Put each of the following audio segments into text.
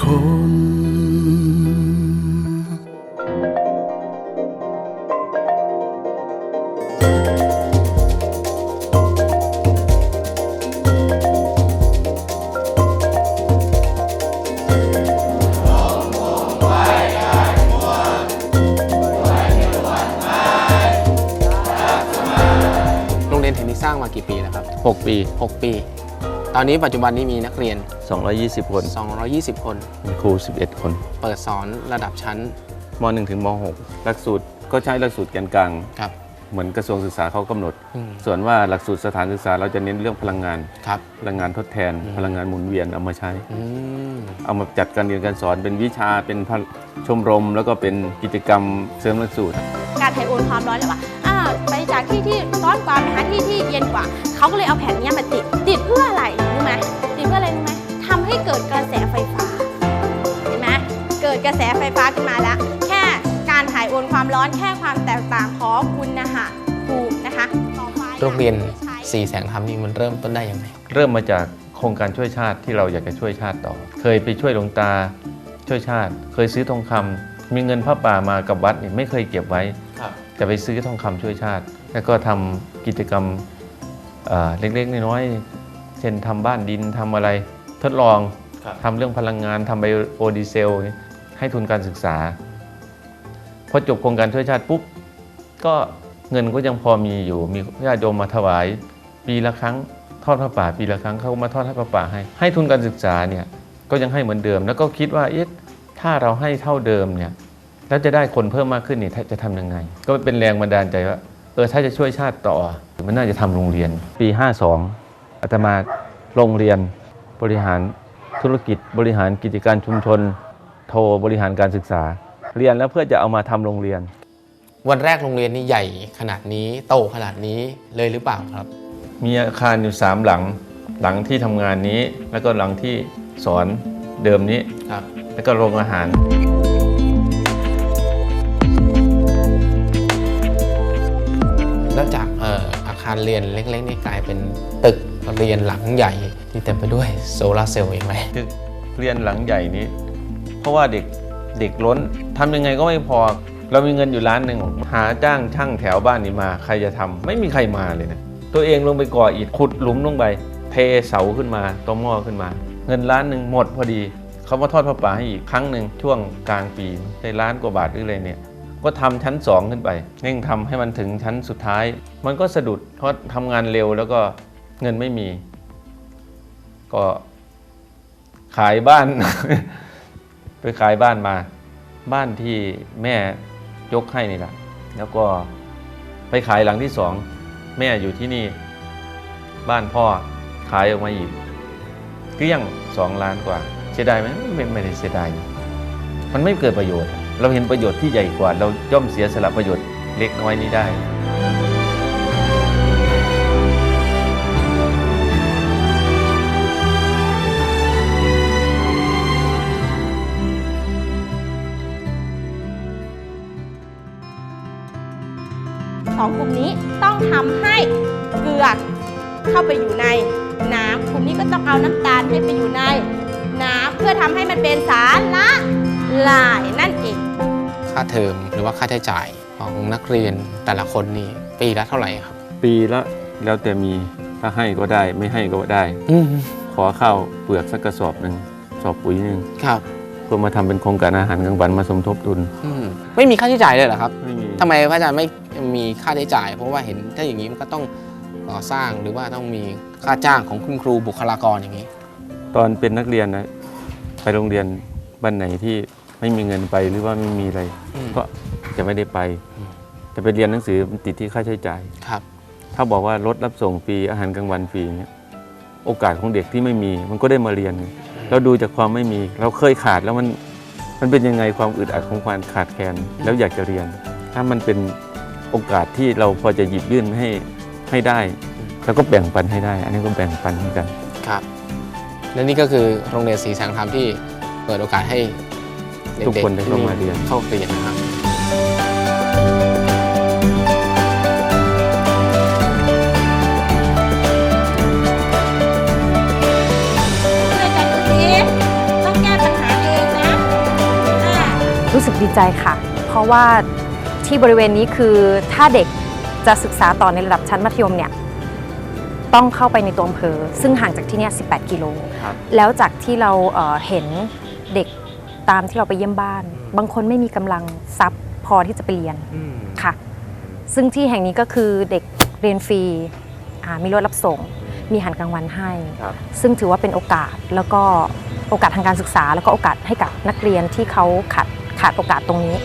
คน โรงเรียนแห่งนี้สร้างมากี่ปีแล้วครับ 6 ปี 6 ปี ตอนนี้ปัจจุบันนี้มีนักเรียน 220 คน 220 คนมีครู 11 คน เปิดสอนระดับชั้นม .1 ถึงม .6 หลักสูตรก็ใช้หลักสูตรแกนกลาง ครับ เหมือนกระทรวงศึกษาเขากำหนด อืม ส่วนว่าหลักสูตรสถานศึกษาเราจะเน้นเรื่องพลังงาน ครับพลังงานทดแทน พลังงานหมุนเวียนเอามาใช้ อืมเอามาจัดการเรียนการสอนเป็นวิชาเป็นพะชมรม แล้วก็เป็นกิจกรรมเสริมหลักสูตร การไทยโอนความร้อนเลยว่าอ่าไปจาก ที่ที่ร้อนกว่าไปหาที่ที่เย็นกว่า เขาก็เลยเอาแผ่นเนี้ยมาติด ติดเพื่ออะไรรู้ไหมติดเพื่ออะไรรู้ไหมทำให้เกิดกระแสไฟฟ้าเห็นไหมเกิดกระแสไฟฟ้าขึ้นมาแล้ว แค่การถ่ายโอนความร้อนแค่ความแตกต่างของคุณนะคะภูมินะคะต่อไปโรงเรียนใช้สีแสงธรรมนี่มันเริ่มต้นได้ยังไงเริ่มมาจากโครงการช่วยชาติที่เราอยากจะช่วยชาติต่อ เคยไปช่วยหลวงตาช่วยชาติ เคยซื้อทองคำมีเงินพระป่ามากับวัดนี่ไม่เคยเก็บไว้ครับ จะไปซื้อทองคำช่วยชาติ แล้วก็ทำกิจกรรมเอ่อเล็กๆน้อยๆเช่นทำบ้านดินทำอะไรทดลองครับทำเรื่องพลังงานทำไบโอดีเซล ให้ทุนการศึกษาพอจบโครงการช่วยชาติปุ๊บก็เงินก็ยังพอมีอยู่ มีญาติโยมมาถวาย ปีละครั้งทอดพระป่าปีละครั้งเขาก็มาทอดพระป่าให้ ให้ทุนการศึกษาเนี่ยก็ยังให้เหมือนเดิม แล้วก็คิดว่าเอ๊ะถ้าเราให้เท่าเดิมเนี่ย แล้วจะได้คนเพิ่มมากขึ้นนี่จะทำยังไง ก็เป็นแรงบันดาลใจว่าเออถ้าจะช่วยชาติต่อ มันน่าจะทำโรงเรียน ปี 52อาตมาโรงเรียนบริหารธุรกิจบริหารกิจการชุมชน โทรบริหารการศึกษา เรียนแล้วเพื่อจะเอามาทำโรงเรียน วันแรกโรงเรียนนี่ใหญ่ขนาดนี้โตขนาดนี้เลยหรือเปล่าครับ มีอาคารอยู่สามหลังหลังที่ทำงานนี้ แล้วก็หลังที่สอนเดิมนี้ครับแล้วก็โรงอาหารารเรียนเล็กๆนี่กลายเป็นตึกเรียนหลังใหญ่ที่เต็มไปด้วยโซลาเซลล์เองไหมคือเรียนหลังใหญ่นี้ เพราะว่าเด็กเด็กล้นทำยังไงก็ไม่พอ เรามีเงินอยู่ล้านหนึ่งหาจ้างช่างแถวบ้านนี้มา ใครจะทำไม่มีใครมาเลยนะตัวเองลงไปก่ออิฐขุดหลุมลงไปเทเสาขึ้นมาต้อหม้อขึ้นมา เงินล้านหนึ่งหมดพอดีเขามาทอดผ้าป่าให้อีกครั้งหนึ่งช่วงกลางปีได้ล้านกว่าบาทหรืออะไรเนี่ย ก็ทำชั้นสองขึ้นไปเร่งทำให้มันถึงชั้นสุดท้าย มันก็สะดุดเพราะทำงานเร็วแล้วก็เงินไม่มี ก็ขายบ้าน ไปขายบ้านมา บ้านที่แม่ยกให้นี่แหละแล้วก็ไปขายหลังที่สองแม่อยู่ที่นี่ บ้านพ่อขายออกมาอีกเกลี้ยงสองล้านกว่า เสียดายไหมไม่ไม่ได้เสียดายมันไม่เกิดประโยชน์ เราเห็นประโยชน์ที่ใหญ่กว่า เราย่อมเสียสละประโยชน์เล็กน้อยนี้ได้สองกลุ่มนี้ต้องทำให้เกลือเข้าไปอยู่ในน้ำกลุ่มนี้ก็ต้องเอาน้ำตาลให้ไปอยู่ในน้ำเพื่อทำให้มันเป็นสารละ ลายนั่นเอง ค่าเทอมหรือว่าค่าใช้จ่ายของนักเรียนแต่ละคนนี่ปีละเท่าไหร่ครับ ปีละแล้วแต่มีถ้าให้ก็ได้ไม่ให้ก็ได้ อืมขอข้าวเปลือกสักกระสอบหนึ่งสอบปุ๋ยหนึ่งครับเพื่อมาทำเป็นโครงการอาหารกลางวันมาสมทบทุนอืมไม่มีค่าใช้จ่ายเลยเหรอครับไม่มีทำไมพระอาจารย์ไม่มีค่าใช้จ่าย เพราะว่าเห็นถ้าอย่างนี้มันก็ต้องก่อสร้างหรือว่าต้องมีค่าจ้างของคุณครูบุคลากรอย่างนี้ ตอนเป็นนักเรียนนะไปโรงเรียน บ้านไหนที่ไม่มีเงินไปหรือว่าไม่มีอะไร อืม ก็จะไม่ได้ไป อืม แต่ไปเรียนหนังสือมันติดที่ค่าใช้จ่าย ครับ ถ้าบอกว่ารถรับส่งฟรีอาหารกลางวันฟรีเนี่ยโอกาสของเด็กที่ไม่มี มันก็ได้มาเรียนไงเราดูจากความไม่มี เราเคยขาดแล้วมันมันเป็นยังไงความอึดอัดของความขาดแคลนแล้วอยากจะเรียน ถ้ามันเป็นโอกาสที่เราพอจะหยิบยื่นให้ให้ได้ แล้วก็แบ่งปันให้ได้ อันนี้ก็แบ่งปันให้กัน ครับ และนี่ก็คือโรงเรียนศรีแสงธรรมที่ เปิดโอกาสให้เด็กๆทุกคนได้เข้ามาเรียนเข้าเรียนนะครับช่วยกันดูสิต้องแก้ปัญหาเอรู้สึกดีใจค่ะ เพราะว่าที่บริเวณนี้คือถ้าเด็กจะศึกษาต่อในระดับชั้นมัธยมเนี่ยต้องเข้าไปในตัวอำเภอ ซึ่งห่างจากที่เนี่ย18 กิโลครับแล้วจากที่เราเอ่อเห็น เด็กตามที่เราไปเยี่ยมบ้าน บางคนไม่มีกำลังทรัพย์พอที่จะไปเรียนอืมค่ะ ซึ่งที่แห่งนี้ก็คือเด็กเรียนฟรีอ่ามีรถรับส่ง มีอาหารกลางวันให้ครับซึ่งถือว่าเป็นโอกาสแล้วก็โอกาสทางการศึกษา แล้วก็โอกาสให้กับนักเรียนที่เขาขาดขาดโอกาสตรงนี้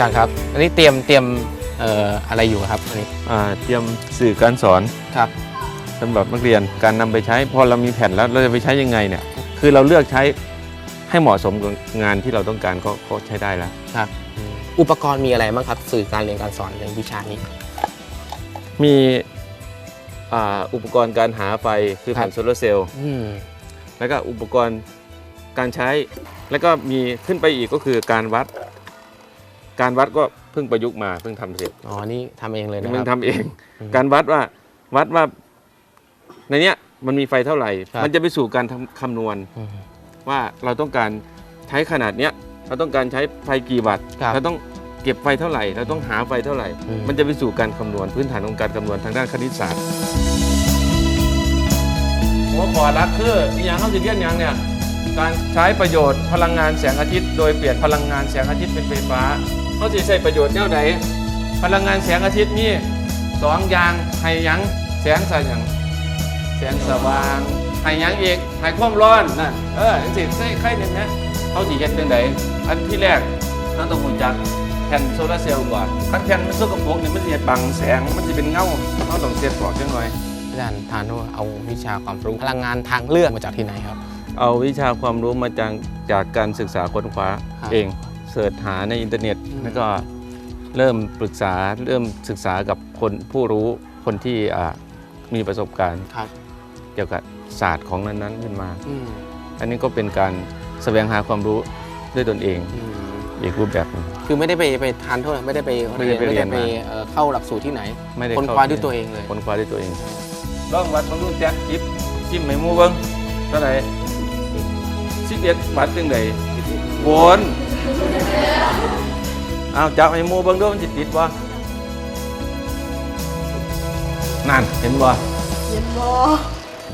จารย์ครับ อันนี้เตรียมเตรียมเอ่ออะไรอยู่ครับอันนี้อ่าเตรียมสื่อการสอนครับ สำหรับนักเรียนการนำไปใช้ พอเรามีแผ่นแล้วเราจะไปใช้ยังไงเนี่ยคือเราเลือกใช้ให้เหมาะสมกับงานที่เราต้องการก็ก็ใช้ได้แล้วครับอืมอุปกรณ์มีอะไรบ้างครับ สื่อการเรียนการสอนในวิชานี้ มีอ่าอุปกรณ์การหาไฟคือครัแผ่บนโซลาร์เซลล์อืมแล้วก็อุปกรณ์การใช้ แล้วก็มีขึ้นไปอีกก็คือการวัด การวัดก็เพิ่งประยุกต์มาเพิ่งทำเสร็จอ๋อนี่ทำเองเลยนะคเพิ่รังบทำเอง อืม การวัดว่าวัดว่า ในเนี้ยมันมีไฟเท่าไหร่ ครับ มันจะไปสู่การทำคำนวณอืม ว่าเราต้องการใช้ขนาดเนี้ยเราต้องการใช้ไฟกี่วัตต์ครับเราต้องเก็บไฟเท่าไหร่ เราต้องหาไฟเท่าไหร่ อืม มันจะไปสู่การคำนวณพื้นฐานของการคำนวณทางด้านคณิตศาสตร์หัวข้อหลักคืออย่างเขาสิเรียนอย่างเนี่ยการใช้ประโยชน์พลังงานแสงอาทิตย์ โดยเปลี่ยนพลังงานแสงอาทิตย์เป็นไฟฟ้า เขาจะใช้ประโยชน์แนวไหนพลังงานแสงอาทิตย์นี่สองอย่างให้หยังแสงสอย่างแสงสว่างให้หยังอีกให้ความร้อนนั่นเออจังสิใส่ไข่หนึ่งนะเขาสิเฮ็ดจังไดอันที่แรกเราต้องรู้จักแผ่นโซลาร์เซลล์ก่อนคันแผ่นมันสกปรกเนี่ยมันสิบังแสงมันสิเป็นเงาเราต้องเสียดออกจังหน่อยอาจารย์ทานว่าเอาวิชาความรู้พลังงานทางเลือกมาจากที่ไหนครับ เอาวิชาความรู้มาจากจากการศึกษาค้นคว้าครับเอง เสิร์ชหาในอินเทอร์เน็ตอืมแล้วก็เริ่มปรึกษาเริ่มศึกษากับคนผู้รู้คนที่อ่ามีประสบการณ์ครับเกี่ยวกับศาสตร์ของนั้นๆขึ้นมาอืมอันนี้ก็เป็นการแสวงหาความรู้ด้วยตนเองอืมอีกรูปแบบหนึ่งคือไม่ได้ไปไปทานโทษไม่ได้ไปไม่เรีได้ยนไปไม่เรียได้นไปมาเอ่อเข้าหลักสูตรที่ไหนไม่ได้ค้นคว้าด้วยตัวเองเลยค้นคว้าด้วยตัวเองลองวัดมาดูแจ๊กจิ๊บจิ้มไม่มูเบิ้งเท่าไหร่สิบเอ็ดวัดจังไดโวนเอาจับให้มูเบิ้งดูมันจิติดบ่นั่นเห็นบ่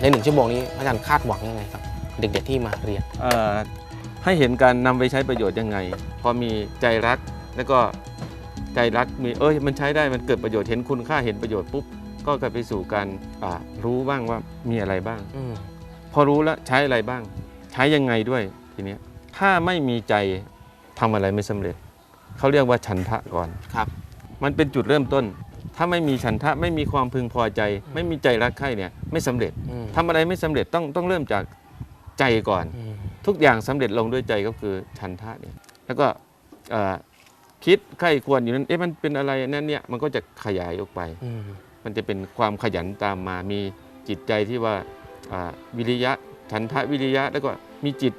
ในหนึ่งชั่วโมงนี้อาจารย์คาดหวังยังไงครับ เด็กๆที่มาเรียนเอ่อให้เห็นการนำไปใช้ประโยชน์ยังไง พอมีใจรักแล้วก็ใจรักมีเอ้ยมันใช้ได้มันเกิดประโยชน์เห็นคุณค่าเห็นประโยชน์ปุ๊บก็กลับไปสู่การอ่ารู้บ้างว่ามีอะไรบ้างอืมพอรู้แล้วใช้อะไรบ้าง ใช้ยังไงด้วยทีเนี้ยถ้าไม่มีใจ ทำอะไรไม่สำเร็จ เขาเรียกว่าฉันทะก่อนครับ มันเป็นจุดเริ่มต้น ถ้าไม่มีฉันทะไม่มีความพึงพอใจ ไม่มีใจรักใคร่เนี่ยไม่สำเร็จอืมทำอะไรไม่สำเร็จต้องต้องเริ่มจากใจก่อนอืมทุกอย่างสำเร็จลงด้วยใจก็คือฉันทะเนี่ยแล้วก็เอ่อคิดใคร่ควรอยู่นั้นเอ๊ะมันเป็นอะไรนั่นเนี่ยมันก็จะขยายออกไปอืมมันจะเป็นความขยันตามมามีจิตใจที่ว่าอ่าวิริยะฉันทะวิริยะแล้วก็มีจิต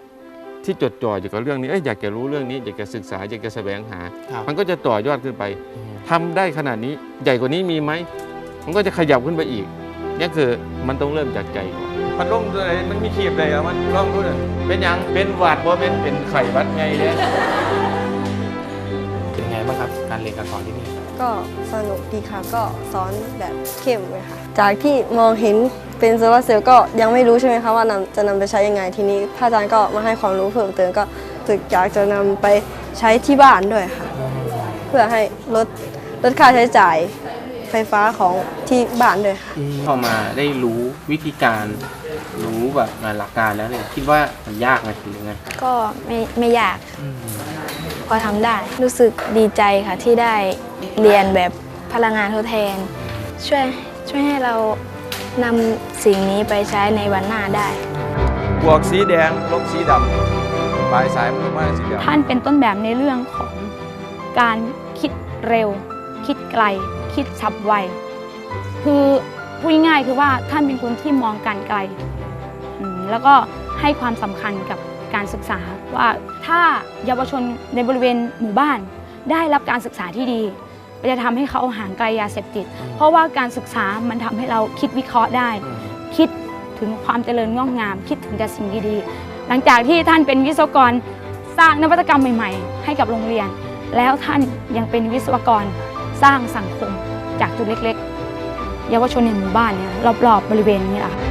ที่จดจ่ออยู่กับเรื่องนี้เอ้ยอยากจะรู้เรื่องนี้อยากจะศึกษาอยากจะแสวงหา ครับมันก็จะต่อยอดขึ้นไปอืมทำได้ขนาดนี้ใหญ่กว่านี้มีไหมมันก็จะขยับขึ้นไปอีกนี่คือมันต้องเริ่มจากใจก่อนพัดลมตัวไหนมันมีขีบเลยอะมันลองดูเลยเป็นหยังเป็นหวัดบ่เป็นเป็นไข้หวัดไงเนี่ยเป็นไงบ้างครับการเรียนการสอนที่นี่ก็สนุกดีค่ะก็สอนแบบเข้มเลยค่ะ จากที่มองเห็น เป็นโซลาร์เซลล์ก็ยังไม่รู้ใช่ไหมคะว่านำจะนำไปใช้ยังไง ทีนี้พระอาจารย์ก็มาให้ความรู้เพิ่มเติมก็ตึกอยากจะนำไปใช้ที่บ้านด้วยค่ะ เพื่อให้ลดลดค่าใช้จ่ายไฟฟ้าของที่บ้านด้วยค่ะพอมาได้รู้วิธีการรู้แบบหลักการแล้วเนี่ยคิดว่ามันยากไหมหรือไงก็ไม่ไม่ยาก พอทำได้รู้สึกดีใจค่ะที่ได้เรียนแบบพลังงานทดแทน ช่วยช่วยให้เรา นำสิ่งนี้ไปใช้ในวันหน้าได้ บวกสีแดงลบสีดำปลายสายมันก็มาสีดำท่านเป็นต้นแบบในเรื่องของการคิดเร็ว คิดไกล คิดฉับไว คือพูดง่ายๆคือว่าท่านเป็นคนที่มองการไกลอืมแล้วก็ให้ความสำคัญกับการการศึกษาว่าถ้าเยาวชนในบริเวณหมู่บ้านได้รับการศึกษาที่ดี จะทำให้เขาห่างไกลยาเสพติด เพราะว่าการศึกษามันทำให้เราคิดวิเคราะห์ได้ คิดถึงความเจริญงอกงาม คิดถึงแต่สิ่งดีๆ หลังจากที่ท่านเป็นวิศวกรสร้างนวัตกรรมใหม่ๆ ให้กับโรงเรียน แล้วท่านยังเป็นวิศวกรสร้างสังคมจากจุดเล็กๆ เยาวชนในหมู่บ้านเนี่ยรอบๆบริเวณนี้แหละค่ะ